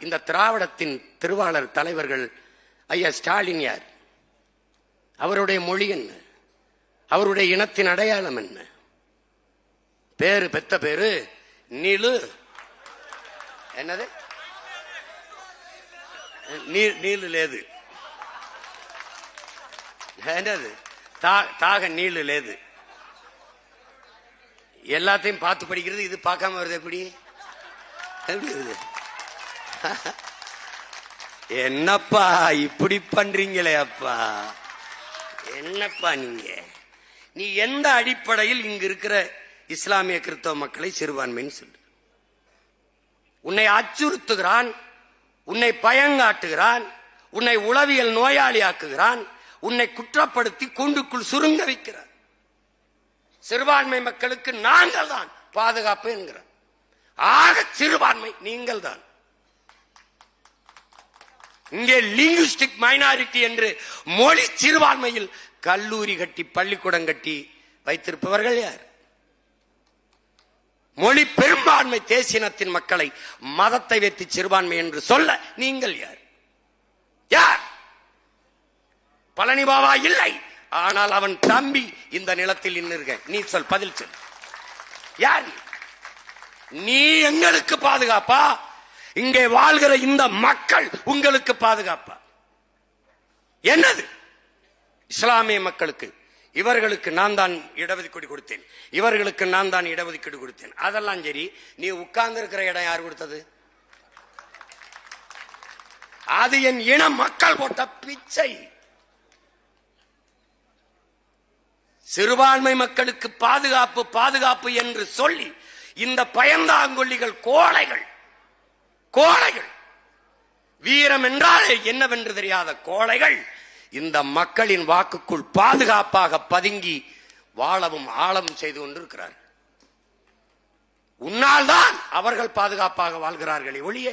இந்த திராவிடத்தின் திருவாளர் தலைவர்கள் ஐயா ஸ்டாலின் யார்? அவருடைய மொழி என்ன? அவருடைய இனத்தின் அடையாளம் என்ன? பேரு பெத்த பேரு நீலு. என்னது? நீ- நீலு லேது. என்னது? தா- தாக நீலு லேது. எல்லாத்தையும் பார்த்து படிக்கிறது இது பார்க்காம வருது எப்படி? எப்படி என்னப்பா இப்படி பண்றீங்களே அப்பா? என்னப்பா நீங்க? நீ எந்த அடிப்படையில் இங்க இருக்கிற இஸ்லாமிய கிறிஸ்தவ மக்களை சிறுபான்மைன்னு சொல்லு. உன்னை அச்சுறுத்துகிறான் உன்னை பயங்காட்டுகிறான் உன்னை உளவியல் நோயாளியாக்குகிறான் உன்னை குற்றப்படுத்தி கூண்டுக்குள் சுருங்க வைக்கிறார் சிறுபான்மை மக்களுக்கு நாங்கள் தான் பாதுகாப்பு என்கிறார் ஆக சிறுபான்மை நீங்கள் தான் இங்கே லிங்குஸ்டிக் மைனாரிட்டி என்று மொழி சிறுபான்மையில் கல்லூரி கட்டி பள்ளிக்கூடம் கட்டி வைத்திருப்பவர்கள் யார்? மொழி பெரும்பான்மை தேசினத்தின் மக்களை மதத்தை வைத்து சிறுபான்மை என்று சொல்ல நீங்கள் யார்? யார்? பழனி பாபா இல்லை. ஆனால் அவன் தம்பி இந்த நிலத்தில் நின்றுக நீ சொல் பதில் சொல். யார் நீ எங்களுக்கு பாதுகாப்பா? இங்கே வாழ்கிற இந்த மக்கள் உங்களுக்கு பாதுகாப்பா? என்னது? இஸ்லாமிய மக்களுக்கு. இவர்களுக்கு நான் தான் இடஒதுக்கீடு கொடுத்தேன். இவர்களுக்கு நான் தான் இடஒதுக்கீடு கொடுத்தேன். அதெல்லாம் சரி நீ உட்கார்ந்து இருக்கிற இடம் யார் கொடுத்தது? அது என் இன மக்கள் போட்ட பிச்சை. சிறுபான்மை மக்களுக்கு பாதுகாப்பு பாதுகாப்பு என்று சொல்லி இந்த பயந்தாங்கொல்லிகள் கோழைகள் கோழைகள் வீரம் என்றாலே என்னவென்று தெரியாத கோழைகள் இந்த மக்களின் வாக்குக்குள் பாதுகாப்பாக பதுங்கி வாழவும் ஆழவும் செய்து கொண்டிருக்கிறார். உன்னால் தான் அவர்கள் பாதுகாப்பாக வாழ்கிறார்களே ஒழிய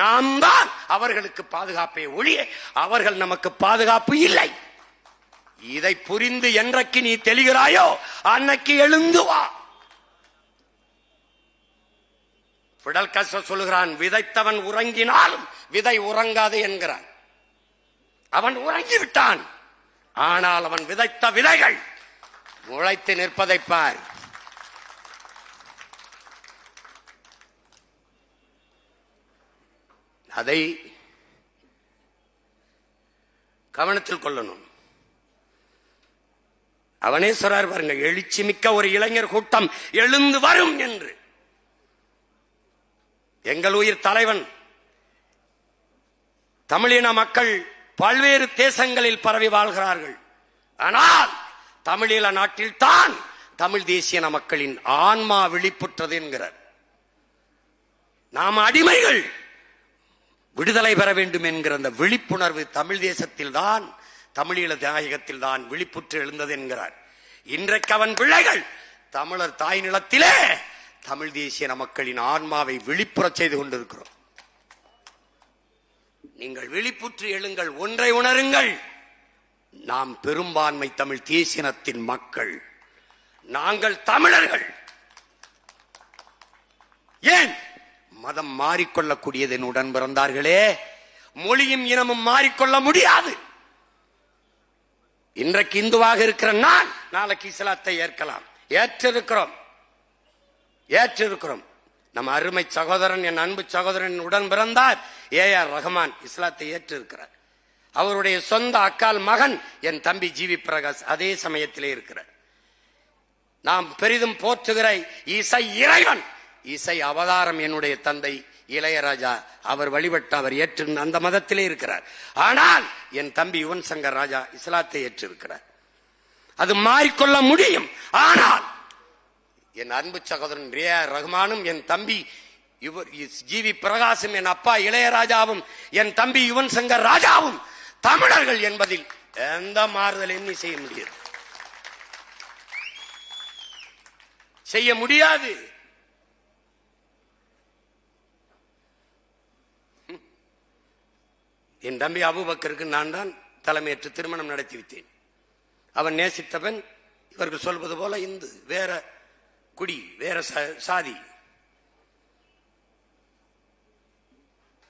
நாம் தான் அவர்களுக்கு பாதுகாப்பே ஒழிய அவர்கள் நமக்கு பாதுகாப்பு இல்லை. இதை புரிந்து என்றைக்கு நீ தெளிகிறாயோ அன்னைக்கு எழுந்து வா. பிடல் கச சொல்லுகிறான் விதைத்தவன் உறங்கினாலும் விதை உறங்காது என்கிறான். அவன் உறங்கி விட்டான் ஆனால் அவன் விதைத்த விதைகள் முளைத்து நிற்பதை பார். அதை கவனத்தில் கொள்ளணும். அவனே சொல்றார் பாருங்க எழுச்சி மிக்க ஒரு இளைஞர் கூட்டம் எழுந்து வரும் என்று. எங்கள் உயிர் தலைவன். தமிழின மக்கள் பல்வேறு தேசங்களில் பரவி வாழ்கிறார்கள். ஆனால் தமிழீழ நாட்டில் தான் தமிழ் தேசியன மக்களின் ஆன்மா விழிப்புற்றது என்கிறார். நாம் அடிமைகள் விடுதலை பெற வேண்டும் என்கிற அந்த விழிப்புணர்வு தமிழ் தேசத்தில் தான் தமிழீழ தாயகத்தில் தான் விழிப்புற்று எழுந்தது என்கிறார். இன்றைக்கு அவன் பிள்ளைகள் தமிழர் தாய் நிலத்திலே தமிழ் தேசிய மக்களின் ஆன்மாவை விழிப்புறச் செய்து கொண்டிருக்கிறோம். நீங்கள் விழிப்புற்று எழுங்கள் ஒன்றை உணருங்கள். நாம் பெரும்பான்மை தமிழ் தேசியனத்தின் மக்கள். நாங்கள் தமிழர்கள். ஏன்? மதம் மாறிக்கொள்ளக்கூடியது உடன் பிறந்தார்களே. மொழியும் இனமும் மாறிக்கொள்ள முடியாது. இன்றைக்கு இந்துவாக இருக்கிற நான் நாளைக்கு இஸ்லாத்தை ஏற்கலாம். ஏற்றிருக்கிறோம். ஏற்றிருக்கிறோம். நம் அருமை சகோதரன் என் அன்பு சகோதரன் உடன் பிறந்தார். ஏ ஆர் ரஹ்மான் இஸ்லாத்தை ஏற்றிருக்கிறார். அவருடைய சொந்த அக்கால் மகன் என் தம்பி ஜிவி பிரகாஷ் அதே சமயத்திலே இருக்கிறார். நாம் பெரிதும் போற்றுகிற இசை இறைவன் இசை அவதாரம் என்னுடைய தந்தை இளையராஜா அவர் வழிபட்ட அவர் ஏற்று அந்த மதத்திலே இருக்கிறார். ஆனால் என் தம்பி யுவன் சங்கர் ராஜா இஸ்லாத்தை ஏற்றிருக்கிறார். அது மாறிக்கொள்ள முடியும். ஆனால் என் அன்பு சகோதரன் ரியா ரஹ்மானும் என் தம்பி இவர் ஜிவி பிரகாசும் என் அப்பா இளையராஜாவும் என் தம்பி யுவன் சங்கர் ராஜாவும் தமிழர்கள் என்பதில் எந்த மாறுதலையும் நீ செய்ய முடியாது. செய்ய முடியாது. என் தம்பி அபுபக்கருக்கு நான் தான் தலைமையேற்று திருமணம் நடத்தி வைத்தேன் அவன் நேசித்தவன் இவர்கள் சொல்வது போல இந்து வேற குடி வேற சாதி.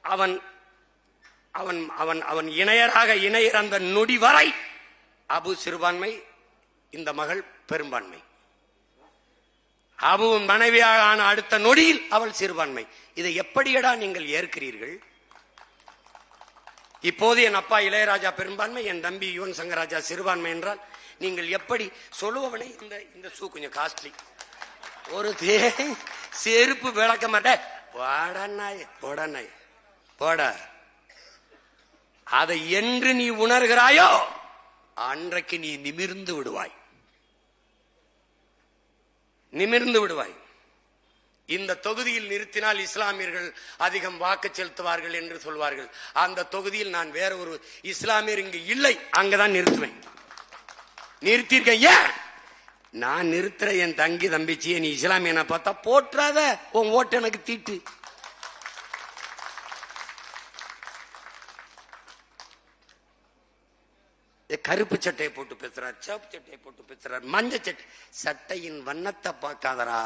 அவன் அவன் அவன் அவன் இணையராக இணையர் அந்த நொடி வரை அபு சிறுபான்மை இந்த மகள் பெரும்பான்மை. அபுவின் மனைவியாக ஆன அடுத்த நொடியில் அவள் சிறுபான்மை. இதை எப்படியடா நீங்கள் ஏற்கிறீர்கள்? இப்போது என் அப்பா இளையராஜா பெரும்பான்மை என் தம்பி யுவன் சங்கராஜா சிறுபான்மை என்றால் நீங்கள் எப்படி சொல்லுவவனை இந்த இந்த ஷூ கொஞ்சம் காஸ்ட்லி ஒரு தே- செருப்பு விளக்க மாட்டேன் போடா நாய் போடா நாய் போடா. அதை என்று நீ உணர்கிறாயோ அன்றைக்கு நீ நிமிர்ந்து விடுவாய். நிமிர்ந்து விடுவாய். இந்த தொகுதியில் நிறுத்தினால் இஸ்லாமியர்கள் அதிகம் வாக்கு செலுத்துவார்கள் என்று சொல்வார்கள். அந்த தொகுதியில் நான் வேற ஒரு இஸ்லாமியர் இங்கு இல்லை அங்கதான் நிறுத்துவேன். நிறுத்தியிருக்கேன் ஏன்? நான் நிறுத்துற என் தங்கி தம்பிச்சியை நீ இஸ்லாமியனை பார்த்தா போற்றாத. உன் ஓட்டு எனக்கு தீட்டு. கருப்பு சட்டையை போட்டு பேசுறார் சிவப்பு சட்டையை போட்டு பேசுறார் மஞ்சள் சட்டை சட்டையின் வண்ணத்தை பார்க்காதடா.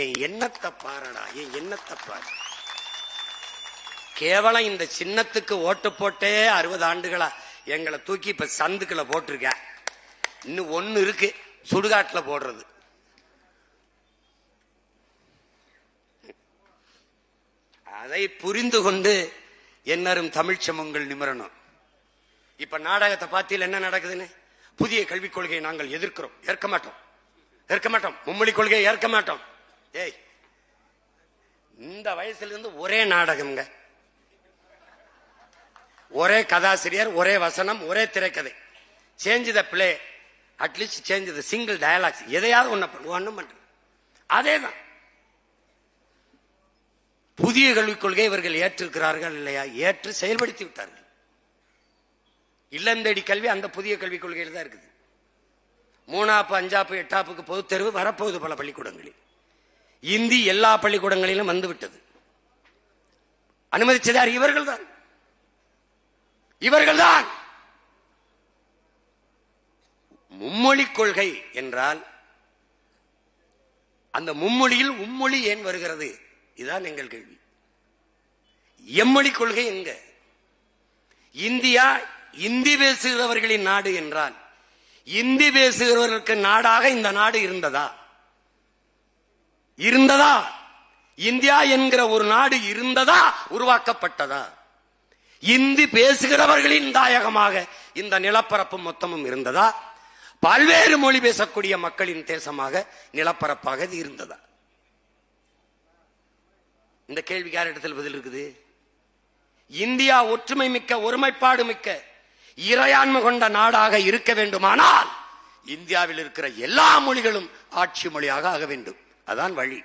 என் எண்ணத்தை பாருடா என் எண்ணத்தை பாரு. கேவலம் இந்த சின்னத்துக்கு ஓட்டு போட்டே அறுபது ஆண்டுகளா எங்களை தூக்கி இப்ப சந்துக்களை போட்டிருக்க இன்னும் ஒன்னு இருக்கு. சுடுகாட்டில் போடுறது. அதை புரிந்து கொண்டு என்னரும் தமிழ்ச்சமங்கள் நிமிரணும். இப்ப நாடகத்தை பார்த்தியில் என்ன நடக்குதுன்னு? புதிய கல்விக் கொள்கையை நாங்கள் எதிர்க்கிறோம். ஏற்க மாட்டோம். ஏற்க மாட்டோம். மும்மொழி கொள்கையை ஏற்க மாட்டோம். ஏய் இந்த வயசுல இருந்து ஒரே நாடகம்ங்க. ஒரே கதாசிரியர் ஒரே வசனம் ஒரே திரைக்கதை. Change the play at least change the single dialogues எதையாவது ஒண்ணு ஒண்ணும் அதே அதேதான். புதிய கல்விக் கொள்கை இவர்கள் ஏற்றிருக்கிறார்கள் இல்லையா? ஏற்று செயல்படுத்தி விட்டார்கள். இல்லந்தடி கல்வி அந்த புதிய கல்விக் கொள்கையில் தான் இருக்குது. மூணாப்பு அஞ்சாப்பு எட்டாப்புக்கு பொதுத் தேர்வு வரப்போகுது பல பள்ளிக்கூடங்களில். இந்தி எல்லா பள்ளிக்கூடங்களிலும் வந்துவிட்டது அனுமதிச்சதார் இவர்கள் தான் இவர்கள் தான் மும்மொழி கொள்கை என்றால் அந்த மும்மொழியில் உம்மொழி ஏன் வருகிறது? இதுதான் எங்கள் கேள்வி. எம்மொழி கொள்கை எங்க? இந்தியா இந்தி பேசுகிறவர்களின் நாடு என்றால் இந்தி பேசுகிறவர்களுக்கு நாடாக இந்த நாடு இருந்ததா? இருந்ததா? இந்தியா என்கிற ஒரு நாடு இருந்ததா? உருவாக்கப்பட்டதா? இந்தி பேசுகிறவர்களின் தாயகமாக இந்த நிலப்பரப்பு மொத்தமும் இருந்ததா? பல்வேறு மொழி பேசக்கூடிய மக்களின் தேசமாக நிலப்பரப்பாக இது இருந்ததா? இந்த கேள்வி யார் இடத்தில் பதில் இருக்குது? இந்தியா ஒற்றுமை மிக்க ஒருமைப்பாடு மிக்க இறையாண்மை கொண்ட நாடாக இருக்க வேண்டுமானால் இந்தியாவில் இருக்கிற எல்லா மொழிகளும் ஆட்சி மொழியாக ஆக வேண்டும். அதான் வழி.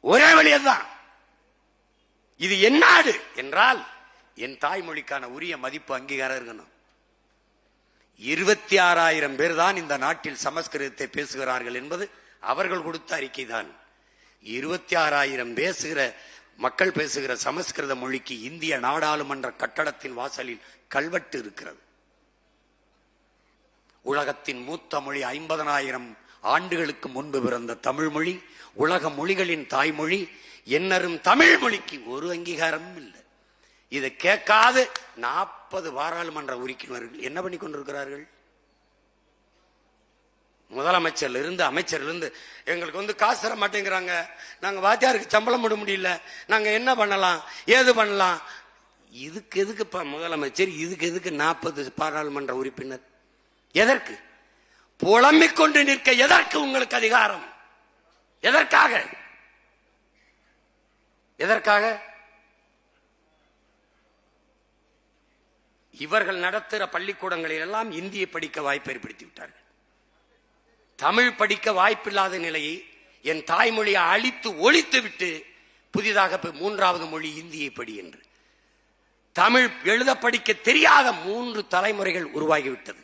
ஒரே வழி அதுதான். இது என் நாடு என்றால் என் தாய்மொழிக்கான உரிய மதிப்பு அங்கீகாரம் இருக்கணும். இருபத்தி ஆறாயிரம் பேர் தான் இந்த நாட்டில் சமஸ்கிருதத்தை பேசுகிறார்கள் என்பது அவர்கள் கொடுத்த அறிக்கை தான் இருபத்தி ஆறாயிரம் பேசுகிற மக்கள் பேசுகிற சமஸ்கிருத மொழிக்கு இந்திய நாடாளுமன்ற கட்டடத்தின் வாசலில் கல்வெட்டு இருக்கிறது. உலகத்தின் மூத்த மொழி ஐம்பதனாயிரம் ஆண்டுகளுக்கு முன்பு பிறந்த தமிழ் மொழி உலக மொழிகளின் தாய்மொழி என்னரும் தமிழ் மொழிக்கு ஒரு அங்கீகாரமும் இல்லை. இதை கேட்காது. நாற்பது பாராளுமன்ற உறுப்பினர்கள் என்ன பண்ணி கொண்டிருக்கிறார்கள்? முதலமைச்சர்ல இருந்து அமைச்சர்ல இருந்து எங்களுக்கு வந்து காசு தர மாட்டேங்கிறாங்க. நாங்க வாத்தியாருக்கு சம்பளம் போட முடியல. நாங்க என்ன பண்ணலாம்? ஏது பண்ணலாம்? இதுக்கு எதுக்கு முதலமைச்சர் இதுக்கு எதுக்கு நாற்பது பாராளுமன்ற உறுப்பினர்? எதற்கு? புலம்பிக் கொண்டு நிற்க எதற்கு உங்களுக்கு அதிகாரம்? எதற்காக? எதற்காக? இவர்கள் நடத்துகிற பள்ளிக்கூடங்களில் எல்லாம் இந்தியை படிக்க வாய்ப்பு ஏற்படுத்தி விட்டார்கள் தமிழ் படிக்க வாய்ப்பில்லாத நிலையை என் தாய்மொழியை அழித்து ஒழித்து விட்டு புதிதாக மூன்றாவது மொழி இந்தியை படி என்று. தமிழ் எழுத படிக்க தெரியாத மூன்று தலைமுறைகள் உருவாகிவிட்டது.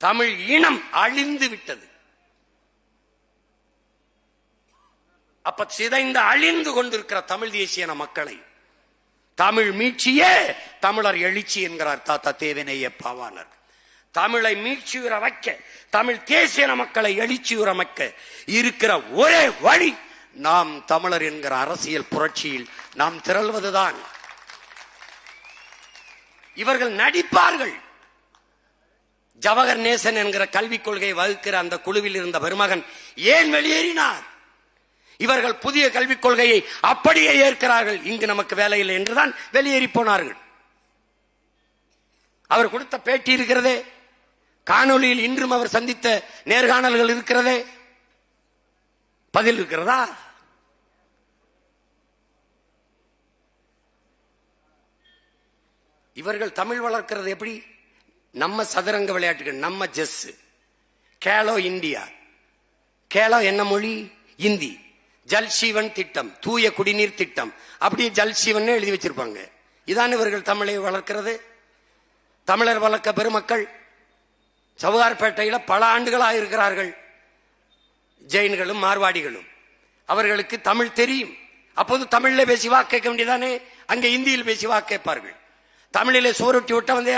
தமிழ் இனம் அழிந்து விட்டது. அப்ப சிதைந்து அழிந்து கொண்டிருக்கிற தமிழ் தேசியன மக்களை தமிழ் மீட்சியே தமிழர் எழுச்சி என்கிறார் தாத்தா தேவனைய பாவாணர். தமிழை மீட்சியுற வைக்க தமிழ் தேசிய மக்களை எழுச்சியுறமைக்க இருக்கிற ஒரே வழி நாம் தமிழர் என்கிற அரசியல் புரட்சியில் நாம் திரள்வதுதான். இவர்கள் நடிப்பார்கள். ஜவஹர் நேசன் என்கிற கல்விக் கொள்கையை வகுக்கிற அந்த குழுவில் இருந்த பெருமகன் ஏன் வெளியேறினார்? இவர்கள் புதிய கல்விக் கொள்கையை அப்படியே ஏற்கிறார்கள். இங்கு நமக்கு வேலை இல்லை என்றுதான் வெளியேறி போனார்கள். அவர் கொடுத்த பேட்டி இருக்கிறதே. காணொளியில் இன்றும் அவர் சந்தித்த நேர்காணல்கள் இருக்கிறதே. பதில் இருக்கிறதா? இவர்கள் தமிழ் வளர்க்கிறது எப்படி? நம்ம சதுரங்க விளையாட்டுகள் நம்ம ஜெஸ் கேலோ இந்தியா. கேலோ என்ன மொழி? இந்தி. ஜல்சீவன் திட்டம் தூய குடிநீர் திட்டம். அப்படியே ஜல் எழுதி வச்சிருப்பாங்க. இதான் இவர்கள் தமிழை வளர்க்கிறது. தமிழர் வளர்க்க பெருமக்கள் சவுகார்பேட்டையில் பல ஆண்டுகளாக இருக்கிறார்கள். ஜெயின்களும் மார்வாடிகளும். அவர்களுக்கு தமிழ் தெரியும். அப்போது தமிழில் பேசி வாக்கேற்க கேட்க வேண்டியதானே? அங்கே இந்தியில் பேசி வாக்கேற்பார்கள் கேட்பார்கள். சோரொட்டி ஒட்ட வந்தே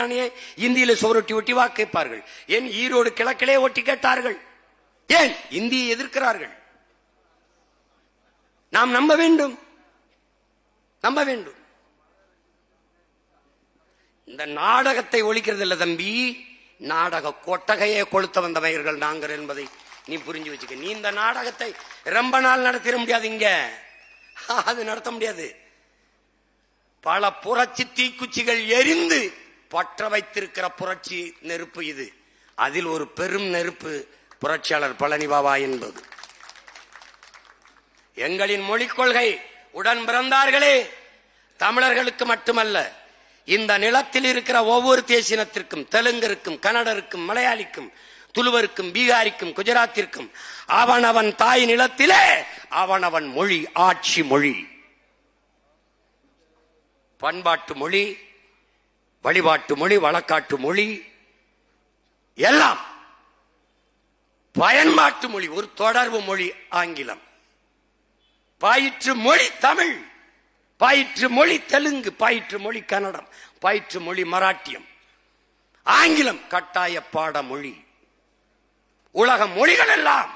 இந்தியில சோரொட்டி ஒட்டி வாக்கேற்பார்கள் ஏன் ஈரோடு கிழக்கிலே ஒட்டி கேட்டார்கள்? ஏன்? இந்தியை எதிர்க்கிறார்கள். நாம் நம்ப வேண்டும். நம்ப வேண்டும். இந்த நாடகத்தை ஒழிக்கிறது இல்லை தம்பி. நாடக கொட்டகையை கொளுத்த வந்தவர்கள் நாங்கள் என்பதை நீ புரிஞ்சு வச்சுக்க. நீ இந்த நாடகத்தை ரொம்ப நாள் நடத்திட முடியாது இங்க. அது நடத்த முடியாது. பல புரட்சி தீக்குச்சிகள் எரிந்து பற்ற வைத்திருக்கிற புரட்சி நெருப்பு இது. அதில் ஒரு பெரும் நெருப்பு புரட்சியாளர் பழனி பாபா என்பது. எங்களின் மொழிக் கொள்கை உடன் பிறந்தார்களே. தமிழர்களுக்கு மட்டுமல்ல இந்த நிலத்தில் இருக்கிற ஒவ்வொரு தேசினத்திற்கும் தெலுங்கருக்கும் கன்னடருக்கும் மலையாளிக்கும் துளுவருக்கும் பீகாரிக்கும் குஜராத்திற்கும் அவனவன் தாய் நிலத்திலே அவனவன் மொழி ஆட்சி மொழி. பண்பாட்டு மொழி வழிபாட்டு மொழி வழக்காட்டு மொழி எல்லாம் பயன்பாட்டு மொழி ஒரு தொடர்பு மொழி ஆங்கிலம். பாயிற்று மொழி தமிழ் பாயிற்று மொழி தெலுங்கு பாயிற்று மொழி கன்னடம் பாயிற்று மொழி மராட்டியம். ஆங்கிலம் கட்டாய பாட மொழி உலக மொழிகள் எல்லாம்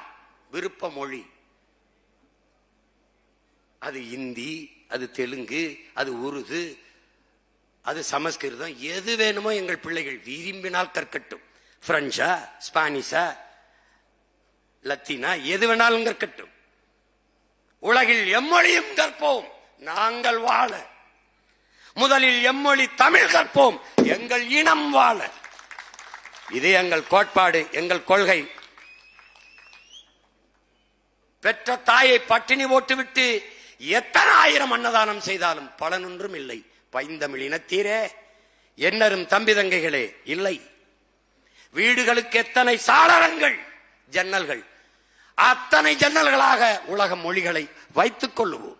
விருப்ப மொழி. அது இந்தி அது தெலுங்கு அது உருது அது சமஸ்கிருதம். எது வேணுமோ எங்கள் பிள்ளைகள் விரும்பினால் கற்கட்டும். பிரெஞ்சா ஸ்பானிஷா லத்தீனா எது வேணாலும் கற்கட்டும். உலகில் எம்மொழியும் கற்போம். நாங்கள் வாழ. முதலில் எம்மொழி தமிழ் கற்போம். எங்கள் இனம் வாழ. இது எங்கள் கோட்பாடு எங்கள் கொள்கை. பெற்ற தாயை பட்டினி ஓட்டுவிட்டு எத்தனை ஆயிரம் அன்னதானம் செய்தாலும் பலனொன்றும் இல்லை. பைந்தமிழ் இனத்தீரே. என்னரும் தம்பி தங்கைகளே இல்லை. வீடுகளுக்கு எத்தனை சாளரங்கள் ஜன்னல்கள் அத்தனை ஜன்னல்களாக உலக மொழிகளை வைத்துக் கொள்ளுவோம்.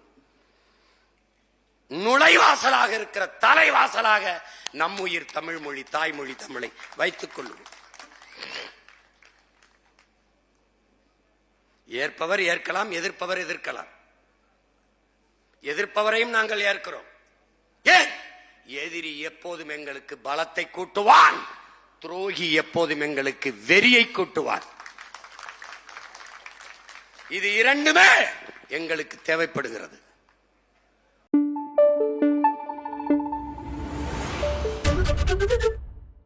நுழைவாசலாக இருக்கிற தலைவாசலாக நம்முயிர் தமிழ் மொழி தாய்மொழி தமிழை வைத்துக் கொள்ளுவோம். ஏற்பவர் ஏற்கலாம் எதிர்ப்பவர் எதிர்க்கலாம். எதிர்ப்பவரையும் நாங்கள் ஏற்கிறோம். ஏன்? எதிரி எப்போதும் எங்களுக்கு பலத்தை கூட்டுவான். துரோகி எப்போதும் எங்களுக்கு வெறியை கூட்டுவான். இது இரண்டுமே எங்களுக்கு தேவைப்படுகிறது.